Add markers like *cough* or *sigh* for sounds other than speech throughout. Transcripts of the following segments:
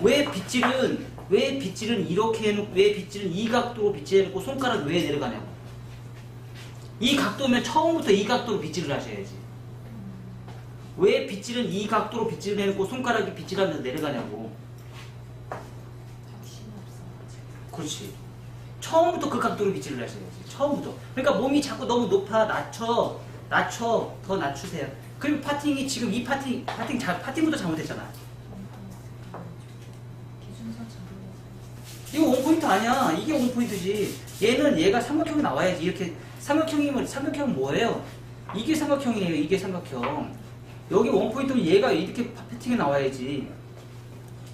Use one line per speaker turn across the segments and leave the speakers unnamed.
왜 빗질은 왜 빗질은 이렇게 해놓고 왜 빗질은 이 각도로 빗질해놓고 손가락 왜 내려가냐고. 이 각도면 처음부터 이 각도로 빗질을 하셔야지. 왜 빗질은 이 각도로 빗질을 해놓고 손가락이 빗질하면서 내려가냐고. 그렇지. 처음부터 그 각도로 빗질을 하셔야지. 처음부터. 그러니까 몸이 자꾸 너무 높아. 낮춰. 낮춰. 더 낮추세요. 그리고 파팅이 지금 이 파팅 파팅 잘 파팅부터 잘못했잖아. 이거 원포인트 아니야. 이게 원포인트지. 얘는 얘가 삼각형이 나와야지. 이렇게 삼각형이면 삼각형 뭐예요? 이게 삼각형이에요. 이게 삼각형. 여기 원포인트면 얘가 이렇게 파- 패팅이 나와야지.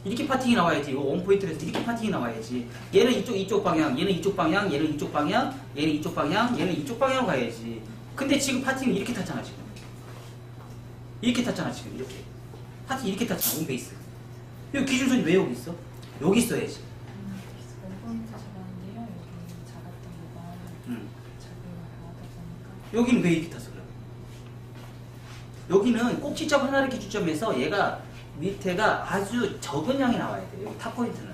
이렇게 파팅이 나와야지. 이거 원포인트에서 이렇게 파팅이 나와야지. 얘는 이쪽 이쪽 방향, 얘는 이쪽 방향, 얘는 이쪽 방향, 얘는 이쪽 방향, 얘는 이쪽 방향으로 가야지. 근데 지금 파팅이 이렇게 탔잖아 지금. 이렇게 탔잖아 지금 이렇게. 파팅 이렇게 탔잖아 홈베이스. 이거 기준선이 왜 여기 있어? 여기 있어야지.
음. 여기
여기는 왜 이렇게 탔어 그럼? 여기는 꼭지점 하나를 기준점에서 얘가 밑에가 아주 적은 양이 나와야 돼요. 여기 탑 포인트는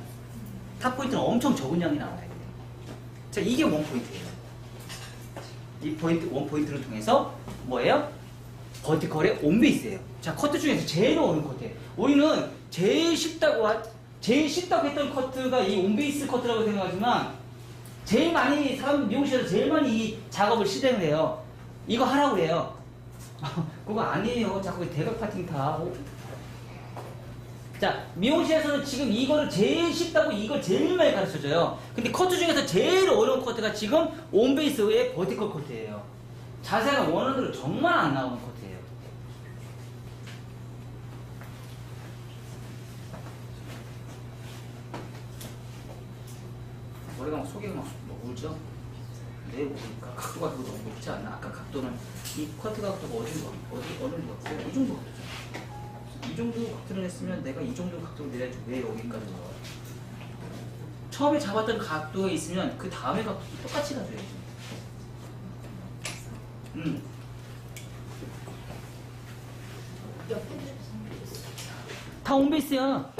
탑 포인트는 엄청 적은 양이 나와야 돼요. 자 이게 원 포인트예요. 이 포인트 원 포인트를 통해서 뭐예요? 버티컬의 온 베이스예요. 자 커트 중에서 제일 어려운 커트예요. 우리는 제일 쉽다고 하, 제일 쉽다고 했던 커트가 이 온베이스 커트라고 생각하지만 제일 많이 사람 미용실에서 제일 많이 이 작업을 실행을 해요. 이거 하라고 그래요. *laughs* 그거 아니에요. 자꾸 대각 파팅 타. 자, 미용실에서는 지금 이거를 제일 쉽다고 이걸 제일 많이 가르쳐줘요. 근데 커트 중에서 제일 어려운 커트가 지금 온베이스의 버티컬 커트예요. 자세가 원하는 대로 정말 안 나오는 커트예요. 머리가 막 속이 막 울죠? 내 보니까 각도가 그거 너무 높지 않나? 아까 각도는 이 커트 각도가 어디 거 어디 어느 거 같아요? 이 정도 각도죠. 이 정도 각도를 했으면 내가 이 정도 각도로 내야지 왜 여기까지 나와? 처음에 잡았던 각도에 있으면 그 다음에 각도 똑같이 가줘야지. 음. 다 온베이스야.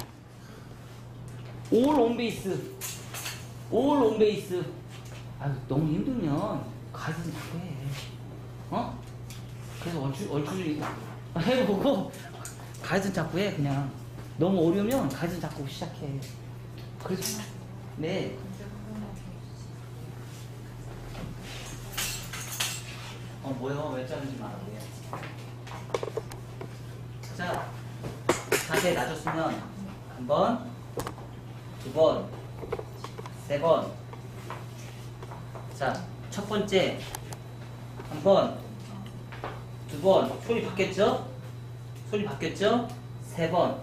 올 온베이스. 올 온베이스. 아유, 너무 힘들면 가르쳐 자꾸 해. 어? 그래서 얼추, 얼추 해보고 *laughs* 가르쳐 자꾸 해, 그냥. 너무 어려우면 가르쳐 자꾸 시작해. 그래서, 네. 어, 뭐요? 왜 자르지 말라고 해. 자, 자세 낮았으면 한 번, 두 번, 세 번. 자, 첫 번째 한 번, 두 번. 손이 바뀌었죠? 손이 바뀌었죠? 세 번.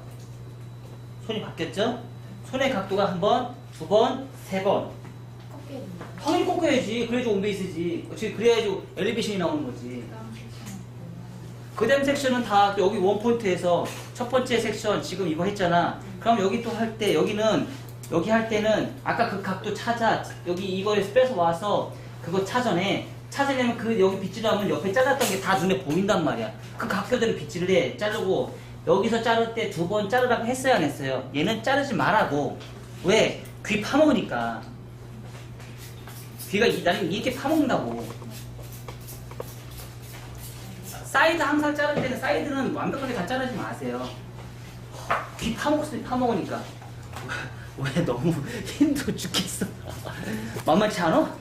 손이 바뀌었죠? 손의 각도가 한 번, 두 번, 세 번. 당연히 꺾여야지. 그래야지 온베이스지. 그래야지 엘리베이션이 나오는 거지. 그 다음 섹션은 다 여기 원포인트에서 첫 번째 섹션 지금 이거 했잖아. 그럼 여기 또 할 때 여기는 여기 할 때는 아까 그 각도 찾아 여기 이거에서 뺏어 와서 그거 찾아내 찾으려면 그 여기 빗질 하면 옆에 잘랐던 게 다 눈에 보인단 말이야. 그 각도대로 빗질을 해 자르고 여기서 자를 때 두 번 자르라고 했어요 안 했어요? 얘는 자르지 말라고 왜? 귀 파먹으니까 귀가 이- 나는 이렇게 파먹는다고 사이드 항상 자를 때는 사이드는 완벽하게 다 자르지 마세요. 귀 파먹, 파먹으니까. 왜 너무 힘들어 죽겠어. 만만치 않아?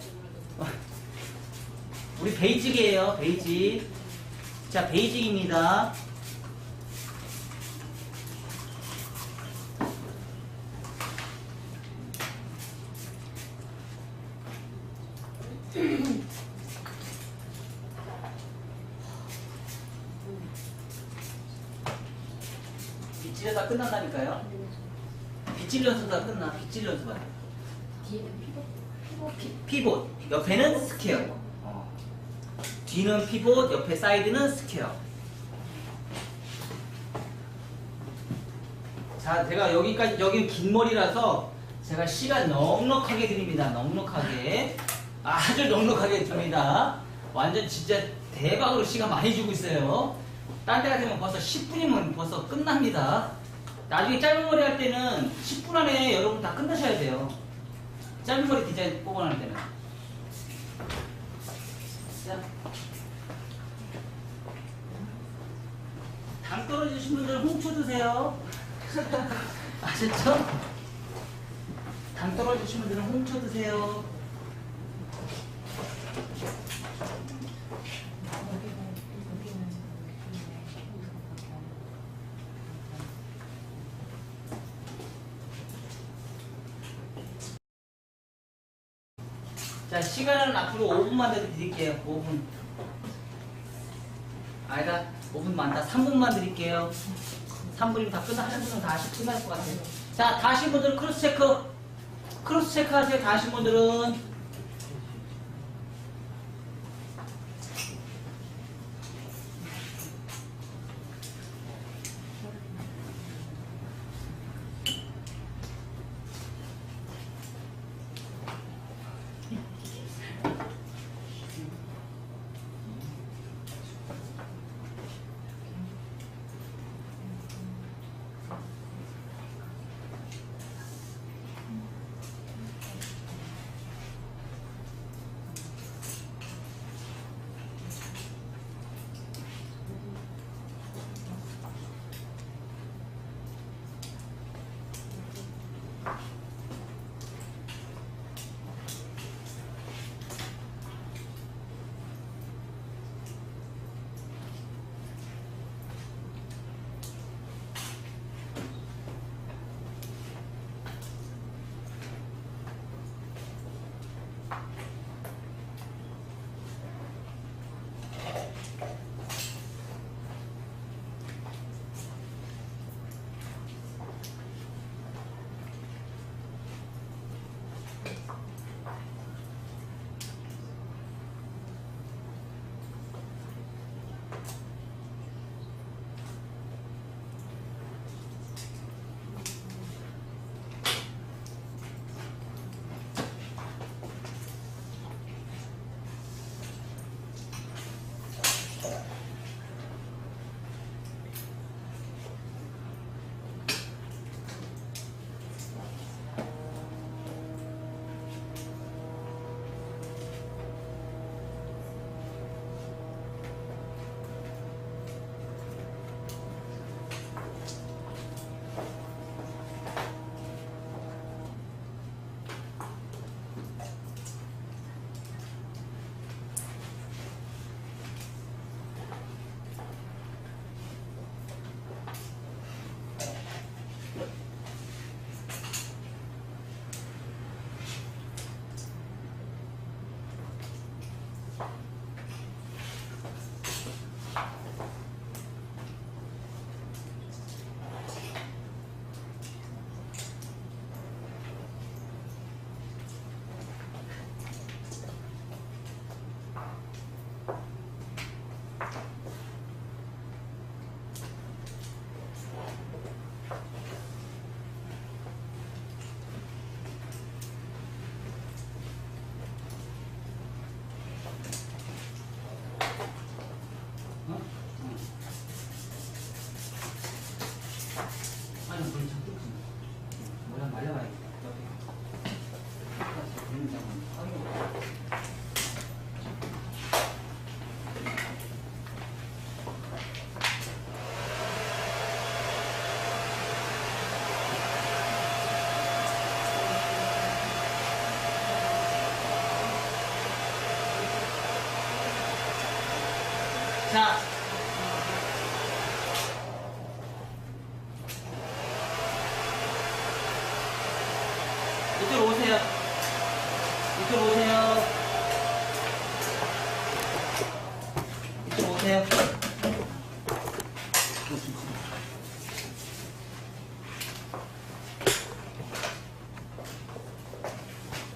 우리 베이직이에요, 베이직. 자, 베이직입니다. 빗질에 다 끝난다니까요. 빗질 연습 다 끝나. 빗질 연습 안 해.
뒤에는 피벗, 피벗, 피.
피봇, 옆에는 스퀘어. 어. 뒤는 피봇, 옆에 사이드는 스퀘어. 자, 제가 여기까지, 여기 긴 머리라서 제가 시간 넉넉하게 드립니다. 넉넉하게. 아주 넉넉하게 줍니다. 완전 진짜 대박으로 시간 많이 주고 있어요. 딴 데 같으면 벌써 10분이면 벌써 끝납니다. 나중에 짧은 머리 할 때는 10분 안에 여러분 다 끝내셔야 돼요. 짧은 머리 디자인 뽑아낼 때는. 자. 당 떨어지신 분들은 홍초 드세요. *laughs* 아셨죠? 당 떨어지신 분들은 홍초 드세요.
여기가 여기는
자, 시간은 앞으로 5분만 더 드릴게요. 5분. 아니다. 5분 많다. 3분만 드릴게요. 3분이면 다 끝나, 한 분은 다 하시, 끝날 것 같아요. 자, 다 하신 분들은 크로스 체크. 크로스 체크 하세요. 다 하신 분들은. 이쪽으로 오세요. 이쪽으로 오세요.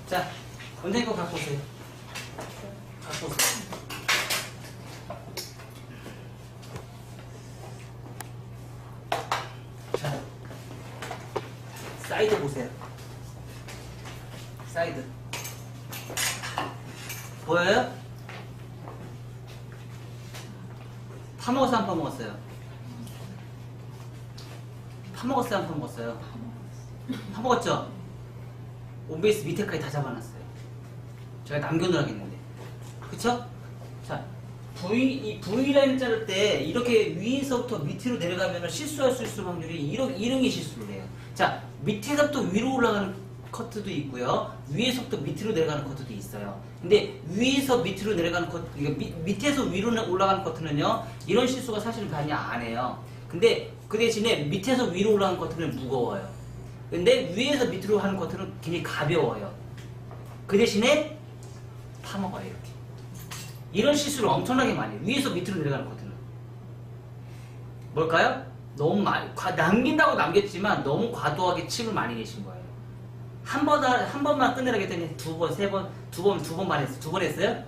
자, 원장님 거 갖고 오세요. 갖고 오세요. 자, 사이드 보세요. 사이드. 보여요? 파먹었어, 안 파먹었어요? 파먹었어요, 안 파먹었어요? 파먹었죠? 온베이스 밑에까지 다 잡아놨어요. 제가 남겨놓으라고 했는데. 그쵸? 자, V, 이 V라인 자를 때 이렇게 위에서부터 밑으로 내려가면 실수할 수 있을 확률이 이런, 이런 실수를 해요. 자, 밑에서부터 위로 올라가는 커트도 있고요. 위에서부터 밑으로 내려가는 커트도 있어요. 근데 위에서 밑으로 내려가는 커트, 이거 밑, 밑에서 위로 올라가는 커트는요, 이런 실수가 사실은 많이 안 해요. 근데 그 대신에 밑에서 위로 올라가는 커트는 무거워요. 근데 위에서 밑으로 하는 커트는 굉장히 가벼워요. 그 대신에 파먹어요, 이렇게. 이런 실수를 엄청나게 많이 해요. 위에서 밑으로 내려가는 커트는. 뭘까요? 너무 많이, 과- 남긴다고 남겼지만 너무 과도하게 칩을 많이 내신 거예요. 한 번, 한 번만 끝내라겠더니 두 번, 세 번, 두 번, 두 번만 했어요. 두번 했어요?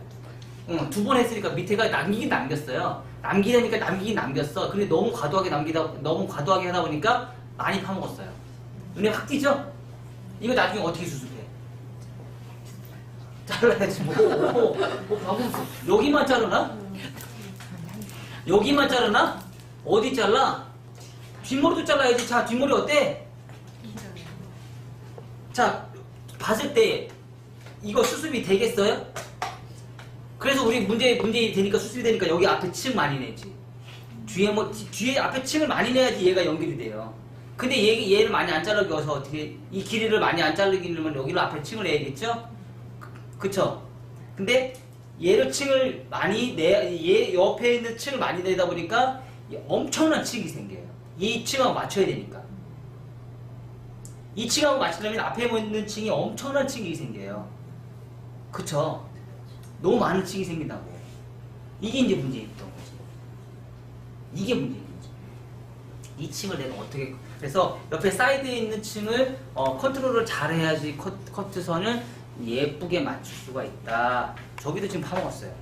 응, 두 번 했으니까 밑에가 남기긴 남겼어요. 남기려니까 남기긴 남겼어. 근데 너무 과도하게 남기다, 너무 과도하게 하다 보니까 많이 파먹었어요. 눈에 확 띄죠? 이거 나중에 어떻게 수습해? 잘라야지 뭐. 뭐, 뭐 방금 여기만 자르나? 여기만 자르나? 어디 잘라? 뒷머리도 잘라야지. 자, 뒷머리 어때? 자, 봤을 때 이거 수습이 되겠어요? 그래서 우리 문제 문제 되니까 수습이 되니까 여기 앞에 층 많이 내지. 뒤에 뭐 뒤- 뒤에 앞에 층을 많이 내야지 얘가 연결이 돼요. 근데 얘 얘를 많이 안 자르기워서 어떻게 이 길이를 많이 안 자르기면 여기로 앞에 층을 내야겠죠? 그- 그쵸? 근데 얘를 층을 많이 내얘 옆에 있는 층을 많이 내다 보니까 엄청난 층이 생겨요. 이 층하고 맞춰야 되니까. 이 층하고 맞추려면 앞에 있는 층이 엄청난 층이 생겨요. 그쵸? 너무 많은 층이 생긴다고. 이게 이제 문제였던 거지. 이게 문제인 거지. 이 층을 내가 어떻게, 그래서 옆에 사이드에 있는 층을 어, 컨트롤을 잘 해야지 컷, 커트선을 예쁘게 맞출 수가 있다. 저기도 지금 파먹었어요.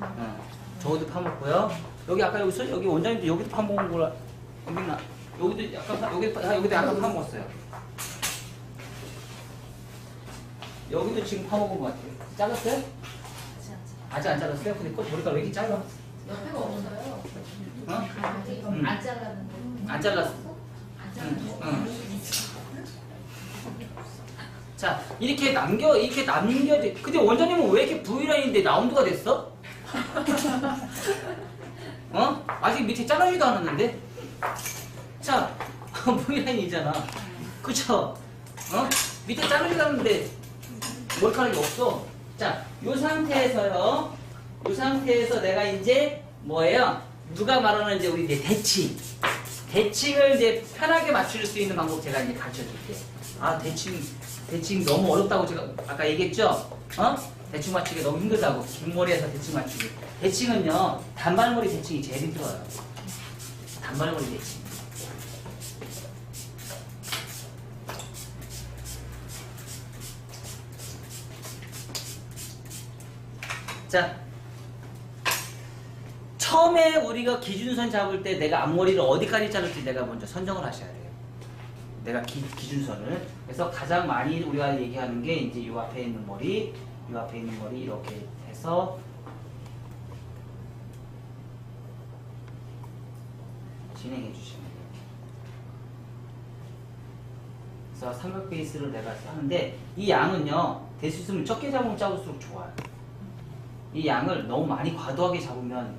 응. 저기도 파먹고요. 여기 아까 여기서 여기 원장님도 여기도 파먹은 거라 여기나 여기도 약간 파- 여기 파- 여기도 약간 파먹었어요. 여기도 지금 파먹은 것 같아요. 잘랐어요? 아직 안 잘랐어요? 근데 꽃 머리가 왜 이렇게 짧아?
옆에가 없어요.
어?
음. 안 잘랐는데.
안 잘랐어.
안
응,
잘랐어.
자 이렇게 남겨 이렇게 남겨 근데 원장님은 왜 이렇게 V라인인데 라운드가 됐어? *laughs* 어? 아직 밑에 자르지도 않았는데 자 V라인이잖아 *laughs* 그쵸? 어? 밑에 자르지도 않았는데 머리카락이 없어 자요 상태에서요 요 상태에서 내가 이제 뭐예요? 누가 말하는 이제 우리 이제 대칭 대칭을 이제 편하게 맞출 수 있는 방법 제가 이제 가르쳐 줄게요. 아, 대칭, 대칭 너무 어렵다고 제가 아까 얘기했죠? 어? 대칭 맞추기 너무 힘들다고. 긴 머리에서 대칭 맞추기. 대칭은요, 단발머리 대칭이 제일 힘들어요. 단발머리 대칭. 자, 처음에 우리가 기준선 잡을 때 내가 앞머리를 어디까지 자를지 내가 먼저 선정을 하셔야 돼요. 내가 기, 기준선을. 그래서 가장 많이 우리가 얘기하는 게 이제 이 앞에 있는 머리, 이 앞에 있는 머리 이렇게 해서 진행해 주시면 돼요. 그래서 삼각 베이스를 내가 하는데 이 양은요 될수 있으면 적게 잡으면 작을수록 좋아요. 이 양을 너무 많이 과도하게 잡으면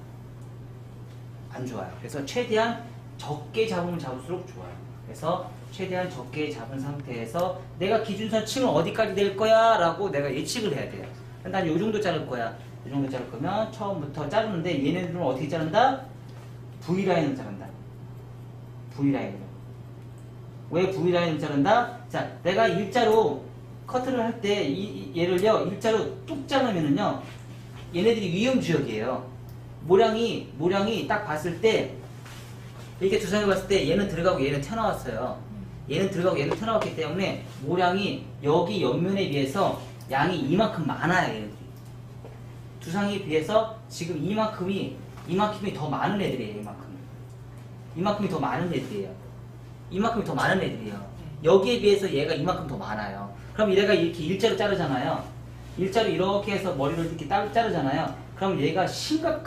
안 좋아요. 그래서 최대한 적게 잡으면 잡을수록 좋아요. 그래서 최대한 적게 잡은 상태에서 내가 기준선 층은 어디까지 될 거야 라고 내가 예측을 해야 돼요. 난 요 정도 자를 거야. 요 정도 자를 거면 처음부터 자르는데 얘네들은 어떻게 자른다? V라인을 자른다. V라인으로. 왜 V라인을 자른다? 자, 내가 일자로 커트를 할 때 얘를요, 일자로 뚝 자르면은요, 얘네들이 위험 지역이에요. 모량이, 모량이 딱 봤을 때, 이렇게 두상을 봤을 때 얘는 들어가고 얘는 튀어나왔어요. 얘는 들어가고 얘는 튀어나왔기 때문에 모량이 여기 옆면에 비해서 양이 이만큼 많아요, 얘네들이. 두상에 비해서 지금 이만큼이, 이만큼이 더 많은 애들이에요, 이만큼. 이만큼이 더 많은 애들이에요. 이만큼이 더 많은 애들이에요. 여기에 비해서 얘가 이만큼 더 많아요. 그럼 얘가 이렇게 일자로 자르잖아요. 일자로 이렇게 해서 머리를 이렇게 따- 자르잖아요. 그럼 얘가 심각한